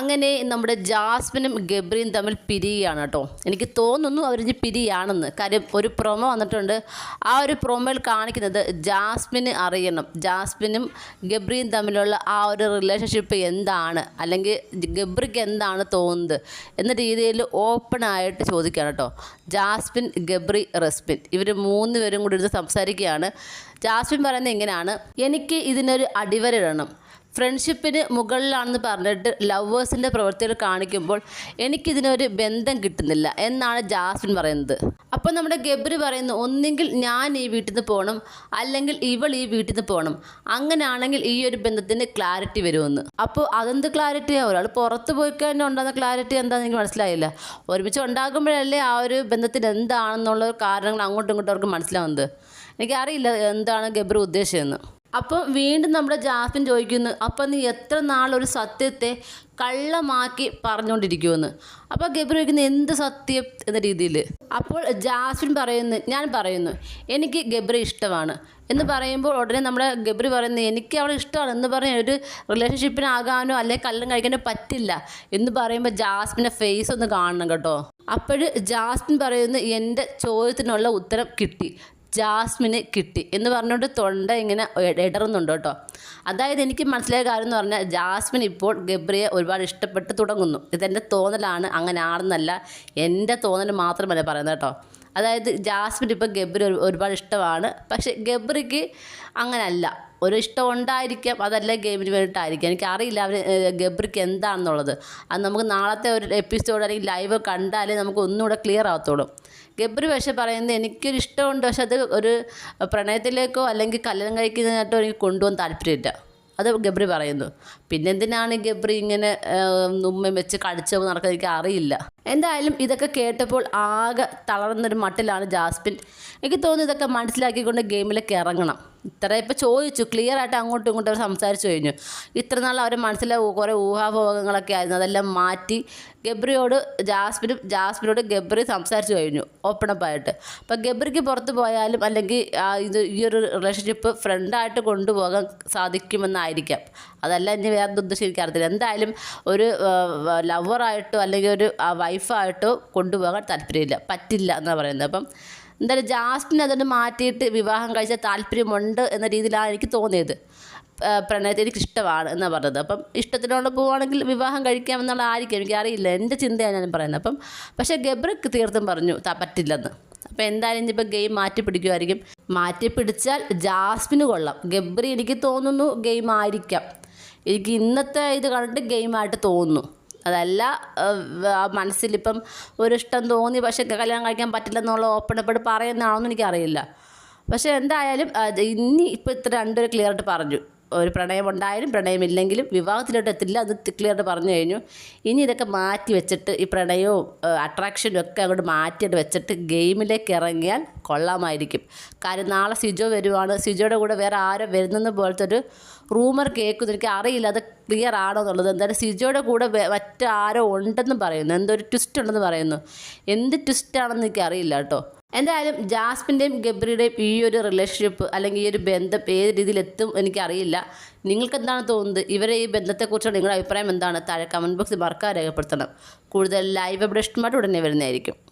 അങ്ങനെ നമ്മുടെ ജാസ്മിനും ഗബ്രിയും തമ്മിൽ പിരിയുകയാണ് കേട്ടോ. എനിക്ക് തോന്നുന്നു അവരിഞ്ഞ് പിരിയാണെന്ന്. കാര്യം ഒരു പ്രൊമോ വന്നിട്ടുണ്ട്. ആ ഒരു പ്രൊമോയിൽ കാണിക്കുന്നത് ജാസ്മിന് അറിയണം. ജാസ്മിനും ഗബ്രിയും തമ്മിലുള്ള ആ ഒരു റിലേഷൻഷിപ്പ് എന്താണ്? അല്ലെങ്കിൽ ഗബ്രിക്ക് എന്താണ് തോന്നുന്നത്? എന്ന രീതിയിൽ ഓപ്പണായിട്ട് ചോദിക്കുകയാണ് കേട്ടോ. ജാസ്മിൻ ഗബ്രി റെസ്പിൻ ഇവർ മൂന്ന് പേരും കൂടി ഇരുന്ന് സംസാരിക്കുകയാണ്. ജാസ്മിൻ പറയുന്നത് എങ്ങനെയാണ് എനിക്ക് ഇതിനൊരു അടിവരയിടണം ഫ്രണ്ട്ഷിപ്പിന് മുകളിലാണെന്ന് പറഞ്ഞിട്ട് ലവേഴ്സിന്റെ പ്രവൃത്തികൾ കാണിക്കുമ്പോൾ എനിക്കിതിനൊരു ബന്ധം കിട്ടുന്നില്ല എന്നാണ് ജാസ്മിൻ പറയുന്നത്. അപ്പോൾ നമ്മുടെ ഗബ്രി പറയുന്നു ഒന്നെങ്കിൽ ഞാൻ ഈ വീട്ടിൽ നിന്ന് പോകണം അല്ലെങ്കിൽ ഇവൾ ഈ വീട്ടിൽ നിന്ന് പോകണം അങ്ങനെയാണെങ്കിൽ ഈ ഒരു ബന്ധത്തിന് ക്ലാരിറ്റി വരുമെന്ന്. അപ്പോൾ അതെന്ത് ക്ലാരിറ്റിയാണ് ഒരാൾ പുറത്ത് പോയി കഴിഞ്ഞാൽ ഉണ്ടാകുന്ന ക്ലാരിറ്റി എന്താണെന്ന് എനിക്ക് മനസ്സിലായില്ല. ഒരുമിച്ച് ഉണ്ടാകുമ്പോഴല്ലേ ആ ഒരു ബന്ധത്തിന് എന്താണെന്നുള്ള കാരണങ്ങൾ അങ്ങോട്ടും ഇങ്ങോട്ടും അവർക്ക് മനസ്സിലാവുന്നത്. എനിക്കറിയില്ല എന്താണ് ഗബ്രി ഉദ്ദേശിച്ചതെന്ന്. അപ്പം വീണ്ടും നമ്മുടെ ജാസ്മിൻ ചോദിക്കുന്നു അപ്പം നീ എത്ര നാളൊരു സത്യത്തെ കള്ളമാക്കി പറഞ്ഞുകൊണ്ടിരിക്കുമെന്ന് അപ്പോൾ ഗബ്രി ചോദിക്കുന്നത് എന്ത് സത്യം? എന്ന രീതിയിൽ. അപ്പോൾ ജാസ്മിൻ പറയുന്നു ഞാൻ പറയുന്നു എനിക്ക് ഗബ്രി ഇഷ്ടമാണ്. എന്ന് പറയുമ്പോൾ ഉടനെ നമ്മുടെ ഗബ്രി പറയുന്നത് എനിക്ക് അവളെ ഇഷ്ടമാണ്. എന്ന് പറഞ്ഞ ഒരു റിലേഷൻഷിപ്പിനാകാനോ അല്ലെങ്കിൽ കല്ലം കഴിക്കാനോ പറ്റില്ല എന്ന് പറയുമ്പോൾ ജാസ്മിന്റെ ഫേസ് ഒന്ന് കാണണം കേട്ടോ. അപ്പോൾ ജാസ്മിൻ പറയുന്നു എന്റെ ചോദ്യത്തിനുള്ള ഉത്തരം കിട്ടി. ജാസ്മിന് കിട്ടി എന്ന് പറഞ്ഞുകൊണ്ട് തൊണ്ട ഇങ്ങനെ ഇട- ഇടറുന്നുണ്ട് കേട്ടോ. അതായത് എനിക്ക് മനസ്സിലായ കാര്യം എന്ന് പറഞ്ഞാൽ ജാസ്മിൻ ഇപ്പോൾ ഗബ്രിയെ ഒരുപാട് ഇഷ്ടപ്പെട്ട് തുടങ്ങുന്നു. ഇതെന്റെ തോന്നലാണ് അങ്ങനെ ആണെന്നല്ല എന്റെ തോന്നൽ മാത്രമല്ല പറയുന്നത് കേട്ടോ. അതായത് ജാസ്മിൻ ഇപ്പോൾ ഗബ്രി ഒരുപാട് ഇഷ്ടമാണ്. പക്ഷേ ഗബ്രിക്ക് അങ്ങനല്ല. ഒരു ഇഷ്ടം ഉണ്ടായിരിക്കാം അതല്ല ഗെയിമിന് വേണ്ടിയിട്ടായിരിക്കാം. എനിക്കറിയില്ല അവർ ഗബ്രിക്ക് എന്താണെന്നുള്ളത്. അത് നമുക്ക് നാളത്തെ ഒരു എപ്പിസോഡ് അല്ലെങ്കിൽ ലൈവ് കണ്ടാലേ നമുക്ക് ഒന്നുകൂടെ ക്ലിയർ ആകത്തുള്ളൂ ഗബ്രി പക്ഷേ പറയുന്നത് എനിക്കൊരു ഇഷ്ടമുണ്ട് പക്ഷെ അത് ഒരു പ്രണയത്തിലേക്കോ അല്ലെങ്കിൽ കല്യാണം കഴിക്കുന്നതിനായിട്ടോ എനിക്ക് കൊണ്ടുപോകാൻ താല്പര്യമില്ല. അത് ഗബ്രി പറയുന്നു. പിന്നെന്തിനാണ് ഗബ്രി ഇങ്ങനെ ഉമ്മയും വെച്ച് കടിച്ചു നടക്കുന്നത് എനിക്ക് അറിയില്ല. എന്തായാലും ഇതൊക്കെ കേട്ടപ്പോൾ ആകെ തളർന്നൊരു മട്ടിലാണ് ജാസ്മിൻ. എനിക്ക് തോന്നുന്നു ഇതൊക്കെ മനസ്സിലാക്കിക്കൊണ്ട് ഗെയിമിലേക്ക് ഇറങ്ങണം. ഇത്ര ഇപ്പോൾ ചോദിച്ചു ക്ലിയർ ആയിട്ട് അങ്ങോട്ടും ഇങ്ങോട്ടും അവർ സംസാരിച്ചു കഴിഞ്ഞു. ഇത്ര നാൾ അവരെ മനസ്സിലെ കുറേ ഊഹാഭോഗങ്ങളൊക്കെ ആയിരുന്നു. അതെല്ലാം മാറ്റി ഗബ്രിയോട് ജാസ്മിനും ജാസ്മിനോട് ഗബ്രി സംസാരിച്ചു കഴിഞ്ഞു ആയിട്ട്. അപ്പോൾ ഗബ്രിക്ക് പുറത്ത് പോയാലും അല്ലെങ്കിൽ ഇത് ഈ ഒരു റിലേഷൻഷിപ്പ് ഫ്രണ്ടായിട്ട് കൊണ്ടുപോകാൻ സാധിക്കുമെന്നായിരിക്കാം. അതല്ല ഇനി വേറെ ഉദ്ദേശം എനിക്കറിയത്തില്ല എന്തായാലും ഒരു ലവറായിട്ടോ അല്ലെങ്കിൽ ഒരു വൈഫായിട്ടോ കൊണ്ടുപോകാൻ താല്പര്യമില്ല. പറ്റില്ല എന്നാണ് പറയുന്നത്. അപ്പം എന്തായാലും ജാസ്മിൻ അതൊന്ന് മാറ്റിയിട്ട് വിവാഹം കഴിച്ച താല്പര്യമുണ്ട് എന്ന രീതിയിലാണ് എനിക്ക് തോന്നിയത്. പ്രണയത്തെ എനിക്ക് ഇഷ്ടമാണ് എന്നാണ് പറഞ്ഞത്. അപ്പം ഇഷ്ടത്തിനോട് പോവുകയാണെങ്കിൽ വിവാഹം കഴിക്കാമെന്നുള്ള ആയിരിക്കും എനിക്കറിയില്ല എന്റെ ചിന്തയാണ് ഞാൻ പറയുന്നത്. അപ്പം പക്ഷേ ഗബ്രക്ക് തീർത്തും പറഞ്ഞു ത പറ്റില്ലെന്ന്. അപ്പോൾ എന്തായാലും ഇനിയിപ്പോൾ ഗെയിം മാറ്റി പിടിക്കുമായിരിക്കും. മാറ്റി പിടിച്ചാൽ ജാസ്മിന് കൊള്ളാം. ഗബ്രി എനിക്ക് തോന്നുന്നു ഗെയിം ആയിരിക്കാം എനിക്ക് ഇന്നത്തെ ഇത് കണ്ടിട്ട് ഗെയിമായിട്ട് തോന്നുന്നു. അതല്ല മനസ്സിലിപ്പം ഇഷ്ടം തോന്നി പക്ഷേ കല്യാണം കഴിക്കാൻ പറ്റില്ലെന്നുള്ള ഓപ്പണപ്പോട് പറയുന്നതാണെന്ന് എനിക്കറിയില്ല. പക്ഷേ എന്തായാലും ഇനി ഇപ്പോൾ ഇത്ര രണ്ടുപേരും ക്ലിയർ ആയിട്ട് പറഞ്ഞു. ഒരു പ്രണയം ഉണ്ടായാലും പ്രണയമില്ലെങ്കിലും വിവാഹത്തിലോട്ട് എത്തില്ല അത് ക്ലിയറായിട്ട് പറഞ്ഞു കഴിഞ്ഞു. ഇനി ഇതൊക്കെ മാറ്റി വെച്ചിട്ട് ഈ പ്രണയവും അട്രാക്ഷനും ഒക്കെ അങ്ങോട്ട് മാറ്റിയിട്ട് വെച്ചിട്ട് ഗെയിമിലേക്ക് ഇറങ്ങിയാൽ കൊള്ളാമായിരിക്കും. കാര്യം നാളെ സിജോ വരുവാണ്. സിജോയുടെ കൂടെ വേറെ ആരോ വരുന്നെന്ന് പോലത്തെ ഒരു റൂമർ കേൾക്കുന്നു. എനിക്ക് അറിയില്ല അത് ക്ലിയർ ആണോ എന്നുള്ളത്. എന്തായാലും സിജോയുടെ കൂടെ മറ്റാരോ ഉണ്ടെന്ന് പറയുന്നു. എന്തോ ഒരു ട്വിസ്റ്റ് ഉണ്ടെന്ന് പറയുന്നു. എന്ത് ട്വിസ്റ്റാണെന്ന് എനിക്ക് അറിയില്ല കേട്ടോ. എന്തായാലും ജാസ്മിന്റെയും ഗബ്രിയുടെയും ഈ ഒരു റിലേഷൻഷിപ്പ് അല്ലെങ്കിൽ ഈ ഒരു ബന്ധം ഏത് രീതിയിൽ എത്തും എനിക്കറിയില്ല. നിങ്ങൾക്ക് എന്താണ് തോന്നുന്നത്? ഇവരെ ഈ ബന്ധത്തെക്കുറിച്ചുള്ള നിങ്ങളുടെ അഭിപ്രായം എന്താണ്? താഴെ കമന്റ് ബോക്സിൽ മറക്കാതെ രേഖപ്പെടുത്തണം. കൂടുതൽ ലൈവ് അപ്ഡേഷനുമായിട്ട് ഉടനെ വരുന്നതായിരിക്കും.